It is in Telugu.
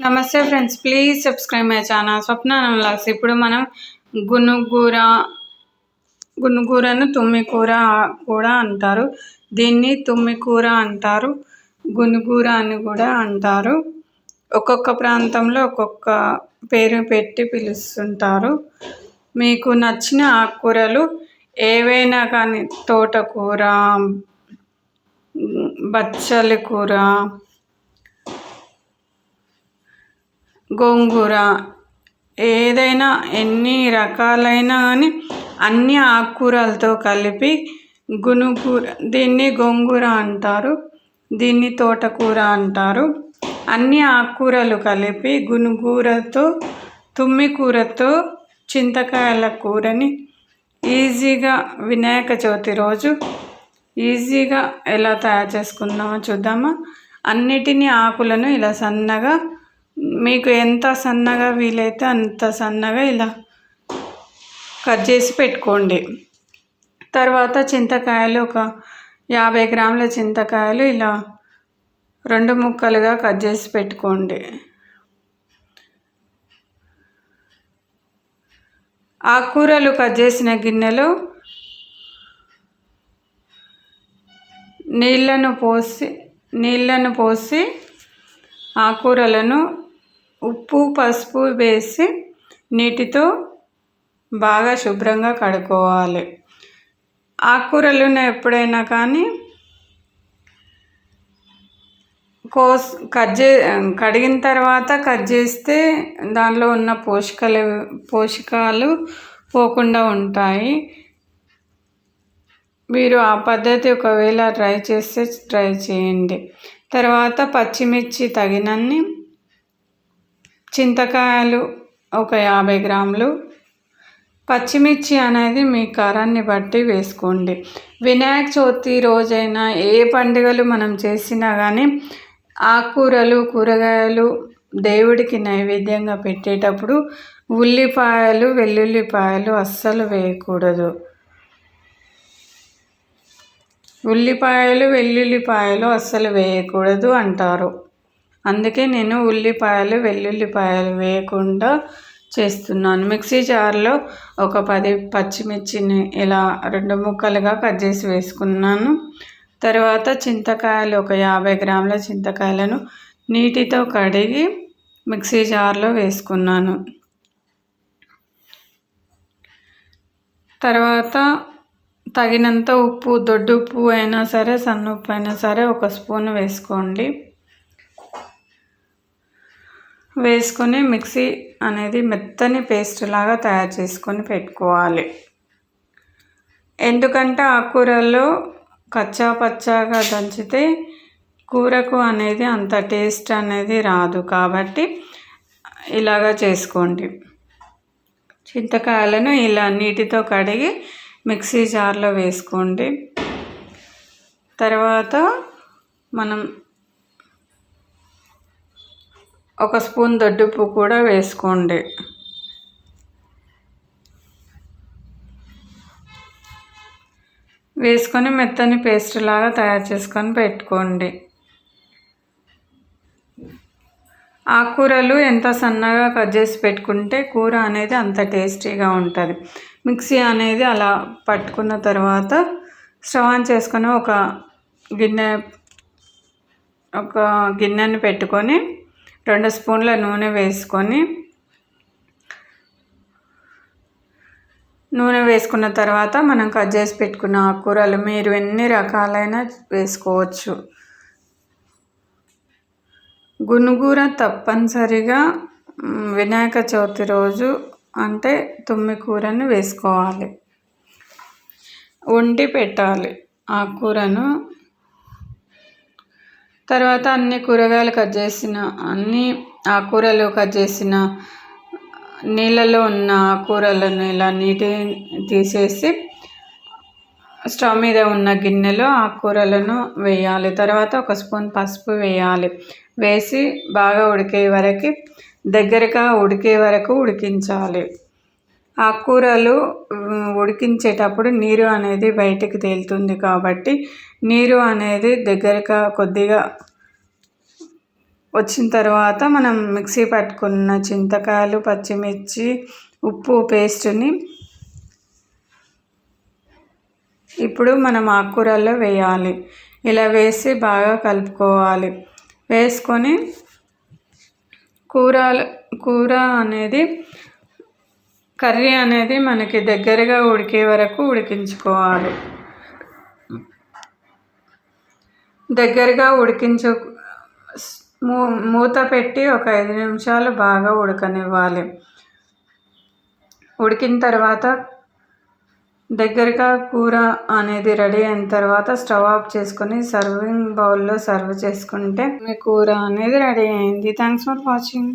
నమస్తే friends please subscribe my channel Swapna vlogs ఇప్పుడు మనం గునుగూర గునుగూరను తుమ్మికూర కూడా అంటారు. దీన్ని తుమ్మికూర అంటారు. గునుగూర అని కూడా అంటారు. ఒక్కొక్క ప్రాంతంలో ఒక్కొక్క పేరు పెట్టి పిలుస్తుంటారు. మీకు నచ్చిన ఆకుకూరలు ఏవైనా కానీ తోటకూర బచ్చలి కూర గోంగూర. ఏదైనా ఎన్ని రకాలైన కానీ అన్ని ఆకుకూరలతో కలిపి గునుకూర దీన్ని గోంగూర అంటారు దీన్ని తోటకూర అంటారు. అన్ని ఆకుకూరలు కలిపి గునుగూరతో తుమ్మి కూరతో చింతకాయల కూరని ఈజీగా వినాయక చవితి రోజు ఈజీగా ఎలా తయారు చేసుకుందామో చూద్దామా. అన్నిటినీ ఆకులను ఇలా సన్నగా మీకు ఎంత సన్నగా వీలైతే అంత సన్నగా ఇలా కట్ చేసి పెట్టుకోండి. తర్వాత చింతకాయలు ఒక యాభై గ్రాముల చింతకాయలు ఇలా రెండు ముక్కలుగా కట్ చేసి పెట్టుకోండి. ఆకుకూరలు కట్ చేసిన గిన్నెలో నీళ్ళను పోసి నీళ్ళను పోసి ఆకుకూరలను ఉప్పు పసుపు వేసి నీటితో బాగా శుభ్రంగా కడుక్కోవాలి. ఆకుకూరలను ఎప్పుడైనా కానీ కోస్ కట్ చే కడిగిన తర్వాత కట్ చేస్తే దానిలో ఉన్న పోషకాలు పోషకాలు పోకుండా ఉంటాయి. మీరు ఆ పద్ధతి ఒకవేళ ట్రై చేస్తే ట్రై చేయండి. తర్వాత పచ్చిమిర్చి తగినన్ని చింతకాయలు ఒక యాభై గ్రాములు. పచ్చిమిర్చి అనేది మీ కారాన్ని బట్టి వేసుకోండి. వినాయక చవితి రోజైనా ఏ పండుగలు మనం చేసినా కానీ ఆకుకూరలు కూరగాయలు దేవుడికి నైవేద్యంగా పెట్టేటప్పుడు ఉల్లిపాయలు వెల్లుల్లిపాయలు అస్సలు వేయకూడదు. ఉల్లిపాయలు వెల్లుల్లిపాయలు అస్సలు వేయకూడదు అంటారు. అందుకే నేను ఉల్లిపాయలు వెల్లుల్లిపాయలు వేయకుండా చేస్తున్నాను. మిక్సీ జార్లో ఒక పది పచ్చిమిర్చిని ఇలా రెండు ముక్కలుగా కట్ చేసి వేసుకున్నాను. తర్వాత చింతకాయలు ఒక యాభై గ్రాముల చింతకాయలను నీటితో కడిగి మిక్సీ జార్లో వేసుకున్నాను. తర్వాత తగినంత ఉప్పు దొడ్డు ఉప్పు అయినా సరే సన్న ఉప్పు అయినా సరే ఒక స్పూన్ వేసుకోండి. వేసుకొని మిక్సీ అనేది మెత్తని పేస్ట్ లాగా తయారు చేసుకొని పెట్టుకోవాలి. ఎందుకంటే ఆ కూరల్లో కచ్చా పచ్చాగా దంచితే కూరకు అనేది అంత టేస్ట్ అనేది రాదు కాబట్టి ఇలాగా చేసుకోండి. చింతకాయలను ఇలా నీటితో కడిగి మిక్సీ జార్లో వేసుకోండి. తర్వాత మనం ఒక స్పూన్ దొడ్డుప్పు కూడా వేసుకోండి. వేసుకొని మెత్తని పేస్ట్ లాగా తయారు చేసుకొని పెట్టుకోండి. ఆకుకూరలు ఎంత సన్నగా కట్ చేసి పెట్టుకుంటే కూర అనేది అంత టేస్టీగా ఉంటుంది. మిక్సీ అనేది అలా పట్టుకున్న తర్వాత స్టవ్ ఆన్ చేసుకొని ఒక గిన్నె ఒక గిన్నెని పెట్టుకొని రెండు స్పూన్ల నూనె వేసుకొని నూనె వేసుకున్న తర్వాత మనం కట్ చేసి పెట్టుకున్న ఆకుకూరలు మీరు ఎన్ని రకాలైన వేసుకోవచ్చు. గునుగూర తప్పనిసరిగా వినాయక చవితి రోజు అంటే తుమ్మి కూరని వేసుకోవాలి. వండి పెట్టాలి ఆకుకూరను. తర్వాత అన్ని కూరగాయలు కట్ చేసిన అన్ని ఆకుకూరలు కట్ చేసిన నీళ్ళలో ఉన్న ఆకుకూరలను ఇలా నీటి తీసేసి స్టవ్ మీద ఉన్న గిన్నెలో ఆకుకూరలను వేయాలి. తర్వాత ఒక స్పూన్ పసుపు వేయాలి. వేసి బాగా ఉడికే వరకు దగ్గరగా ఉడికే వరకు ఉడికించాలి. ఆకుకూరలు ఉడికించేటప్పుడు నీరు అనేది బయటికి తేలుతుంది కాబట్టి నీరు అనేది దగ్గరగా కొద్దిగా వచ్చిన తర్వాత మనం మిక్సీ పట్టుకున్న చింతకాయలు పచ్చిమిర్చి ఉప్పు పేస్ట్ని ఇప్పుడు మనం ఆకుకూరల్లో వేయాలి. ఇలా వేసి బాగా కలుపుకోవాలి. వేసుకొని కూర కూర అనేది కర్రీ అనేది మనకి దగ్గరగా ఉడికే వరకు ఉడికించుకోవాలి. దగ్గరగా ఉడికించు మూత పెట్టి ఒక ఐదు నిమిషాలు బాగా ఉడకనివ్వాలి. ఉడికిన తర్వాత దగ్గరగా కూర అనేది రెడీ అయిన తర్వాత స్టవ్ ఆఫ్ చేసుకొని సర్వింగ్ బౌల్లో సర్వ్ చేసుకుంటే మీ కూర అనేది రెడీ అయింది. Thanks for watching.